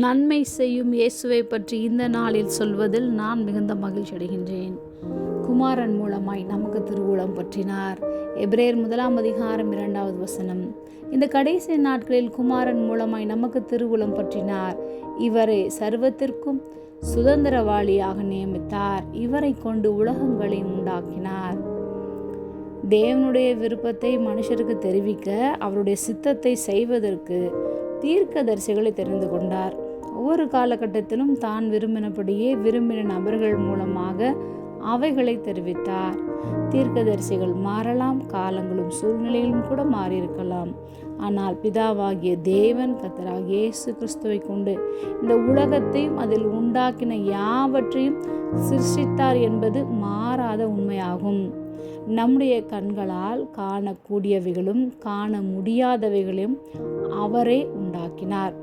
நன்மை செய்யும் இயேசுவை பற்றி இந்த நாளில் சொல்வதில் நான் மிகுந்த மகிழ்ச்சி அடைகின்றேன். குமாரன் மூலமாய் நமக்கு திருவுளம் பற்றினார். எப்ரேர் முதலாம் அதிகாரம் இரண்டாவது வசனம். இந்த கடைசி நாட்களில் குமாரன் மூலமாய் நமக்கு திருவுளம் பற்றினார். இவரை சர்வத்திற்கும் சுதந்திரவாளியாக நியமித்தார். இவரை கொண்டு உலகங்களை உண்டாக்கினார். தேவனுடைய விருப்பத்தை மனுஷருக்கு தெரிவிக்க அவருடைய சித்தத்தை செய்வதற்கு தீர்க்கதரிசிகளை தெரிந்து கொண்டார். ஒவ்வொரு காலகட்டத்திலும் தான் விரும்பினபடியே விரும்பின நபர்கள் மூலமாக அவைகளை தெரிவித்தார். தீர்க்கதரிசிகள் மாறலாம் காலங்களும் சூழ்நிலைகளும் கூட மாறியிருக்கலாம். ஆனால் பிதாவாகிய தேவன் கத்தராக இயேசு கிறிஸ்துவை கொண்டு இந்த உலகத்தையும் அதில் உண்டாக்கின யாவற்றையும் சிருஷ்டித்தார் என்பது மாறாத உண்மையாகும். நம்முடைய கண்களால் காணக்கூடியவைகளும் காண முடியாதவைகளையும் அவரே உண்டாக்கினார்.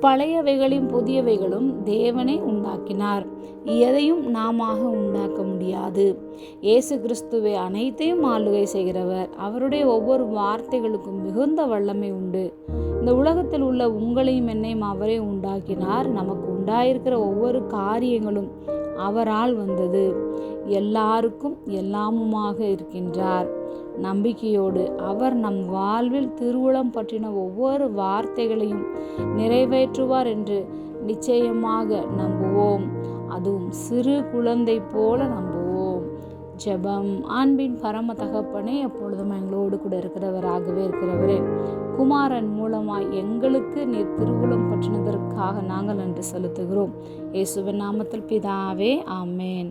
பழையவைகளையும் புதியவைகளும் தேவனே உண்டாக்கினார். எதையும் நாம உண்டாக்க முடியாது. இயேசு கிறிஸ்துவை அனைத்தையும் ஆளுகை செய்கிறவர். அவருடைய ஒவ்வொரு வார்த்தைகளுக்கும் மிகுந்த வல்லமை உண்டு. இந்த உலகத்தில் உள்ள உங்களையும் என்னையும் அவரே உண்டாக்கினார். நமக்கு உண்டாயிருக்கிற ஒவ்வொரு காரியங்களும் அவரால் வந்தது. எல்லாருக்கும் எல்லாமுமாக இருக்கின்றார். நம்பிக்கையோடு அவர் நம் வாழ்வில் திருவுளம் பற்றின ஒவ்வொரு வார்த்தைகளையும் நிறைவேற்றுவார் என்று நிச்சயமாக நம்புவோம். அதுவும் சிறு குழந்தை போல நம்புவோம். ஜெபம் அன்பின் பரம தகப்பனே எப்பொழுதும் எங்களோடு கூட இருக்கிறவராகவே இருக்கிறவரே குமாரன் மூலமாய் எங்களுக்கு நீர் திருவுளம் பற்றினதற்காக நாங்கள் நன்றி செலுத்துகிறோம். இயேசுவின் நாமத்தில் பிதாவே ஆமேன்.